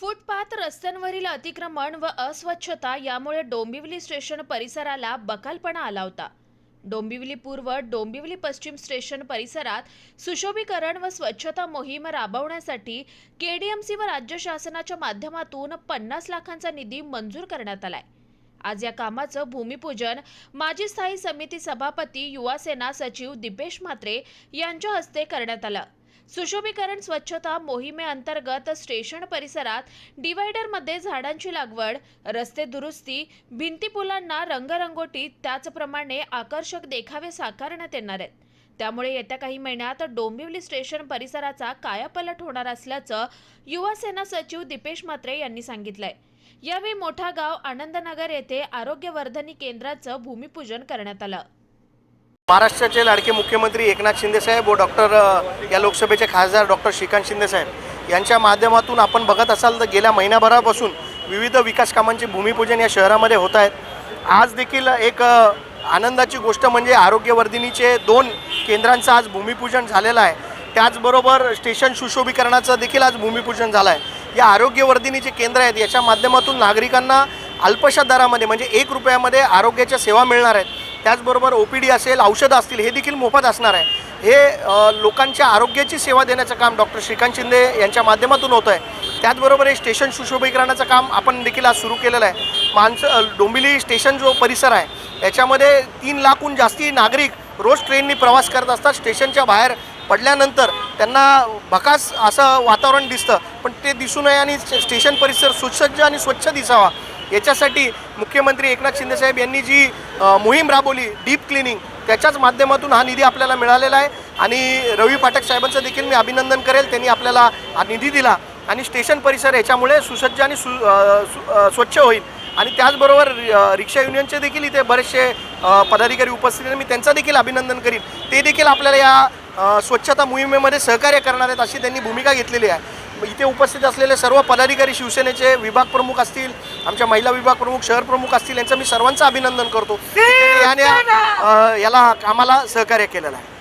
Footpath रस्त्यांवरील अतिक्रमण व अस्वच्छता यामुळे डोंबिवली स्टेशन परिसराला बकालपणा आला होता. डोंबिवली पूर्व डोंबिवली पश्चिम स्टेशन परिसरात सुशोभीकरण व स्वच्छता मोहीम राबवण्यासाठी केडीएमसी व राज्य शासनाच्या माध्यमातून पन्नास लाखांचा निधी मंजूर करण्यात आलाय. आज या कामाचं भूमिपूजन माजी स्थायी समिती सभापती युवासेना सचिव दिपेश म्हात्रे यांच्या हस्ते करण्यात आलं. सुशोभीकरण स्वच्छता मोहिमेअंतर्गत स्टेशन परिसरात डिवायडरमध्ये झाडांची लागवड रस्ते दुरुस्ती भिंती पुलांना रंगरंगोटी त्याचप्रमाणे आकर्षक देखावे साकारण्यात येणार आहेत. त्यामुळे येत्या काही महिन्यात डोंबिवली स्टेशन परिसराचा कायापलट होणार असल्याचं युवासेना सचिव दिपेश म्हात्रे यांनी सांगितलंय. यावेळी मोठा गाव आनंदनगर येथे आरोग्यवर्धनी केंद्राचं भूमिपूजन करण्यात आलं. महाराष्ट्राचे लाडके मुख्यमंत्री एकनाथ शिंदेसाहेब व डॉक्टर या लोकसभेचे खासदार डॉक्टर श्रीकांत शिंदेसाहेब यांच्या माध्यमातून आपण बघत असाल तर गेल्या महिन्याभरापासून विविध विकास कामांचे भूमिपूजन या शहरामध्ये होत आहेत. आज देखील एक आनंदाची गोष्ट म्हणजे आरोग्यवर्धिनीचे दोन केंद्रांचं आज भूमिपूजन झालेलं आहे. त्याचबरोबर स्टेशन सुशोभीकरणाचं देखील आज भूमिपूजन झालं आहे. या आरोग्यवर्धिनीचे केंद्र आहेत याच्या माध्यमातून नागरिकांना अल्पशा दरामध्ये म्हणजे एक रुपयामध्ये आरोग्याच्या सेवा मिळणार आहेत. त्याचबरोबर ओ पी डी असेल औषधं असतील हे देखील मोफत असणार आहे. हे लोकांच्या आरोग्याची सेवा देण्याचं काम डॉक्टर श्रीकांत शिंदे यांच्या माध्यमातून होतं आहे त्याचबरोबर हे स्टेशन सुशोभीकरणाचं काम आपण देखील आज सुरू केलेलं आहे. माणसं डोंबिली डोंबिवली स्टेशन जो परिसर आहे याच्यामध्ये तीन लाखहून जास्ती नागरिक रोज ट्रेननी प्रवास करत असतात. स्टेशनच्या बाहेर पडल्यानंतर त्यांना भकास असं वातावरण दिसतं पण ते दिसू नये आणि स्टेशन परिसर सुसज्ज आणि स्वच्छ दिसावा. याच्यासाठी मुख्यमंत्री एकनाथ शिंदेसाहेब यांनी जी मोहीम राबवली डीप क्लिनिंग त्याच्याच माध्यमातून हा निधी आपल्याला मिळालेला आहे. आणि रवी पाठक साहेबांचं देखील मी अभिनंदन करेल. त्यांनी आपल्याला हा निधी दिला आणि स्टेशन परिसर याच्यामुळे सुसज्ज आणि सु स्वच्छ होईल. आणि त्याचबरोबर रिक्षा युनियनचे देखील इथे बरेचसे पदाधिकारी उपस्थित आहेत. मी त्यांचं देखील अभिनंदन करीन. ते देखील आपल्याला या स्वच्छता मोहिमेमध्ये सहकार्य करणार आहेत अशी त्यांनी भूमिका घेतलेली आहे. इथे उपस्थित असलेले सर्व पदाधिकारी शिवसेनेचे विभाग प्रमुख असतील आमच्या महिला विभाग प्रमुख शहर प्रमुख असतील यांचं मी सर्वांचं अभिनंदन करतो. याने, याला कामाला सहकार्य केलेलं आहे.